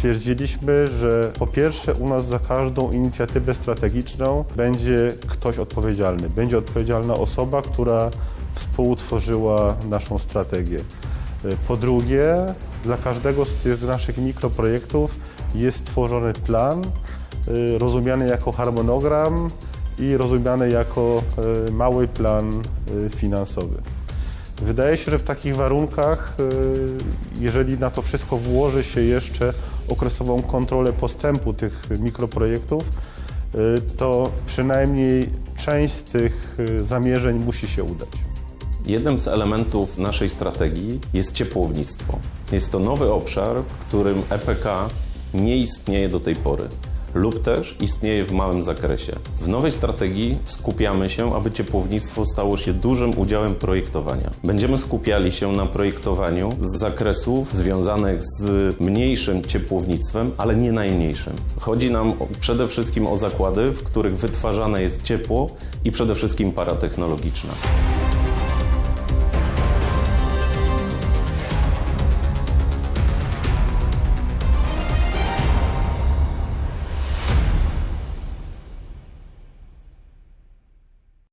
stwierdziliśmy, że po pierwsze u nas za każdą inicjatywę strategiczną będzie ktoś odpowiedzialny. Będzie odpowiedzialna osoba, która współtworzyła naszą strategię. Po drugie, dla każdego z tych naszych mikroprojektów jest stworzony plan, y, rozumiany jako harmonogram i rozumiany jako y, mały plan y, finansowy. Wydaje się, że w takich warunkach, y, jeżeli na to wszystko włoży się jeszcze okresową kontrolę postępu tych mikroprojektów, y, to przynajmniej część z tych y, zamierzeń musi się udać. Jednym z elementów naszej strategii jest ciepłownictwo. Jest to nowy obszar, w którym EPK nie istnieje do tej pory lub też istnieje w małym zakresie. W nowej strategii skupiamy się, aby ciepłownictwo stało się dużym udziałem projektowania. Będziemy skupiali się na projektowaniu z zakresów związanych z mniejszym ciepłownictwem, ale nie najmniejszym. Chodzi nam przede wszystkim o zakłady, w których wytwarzane jest ciepło i przede wszystkim para technologiczna.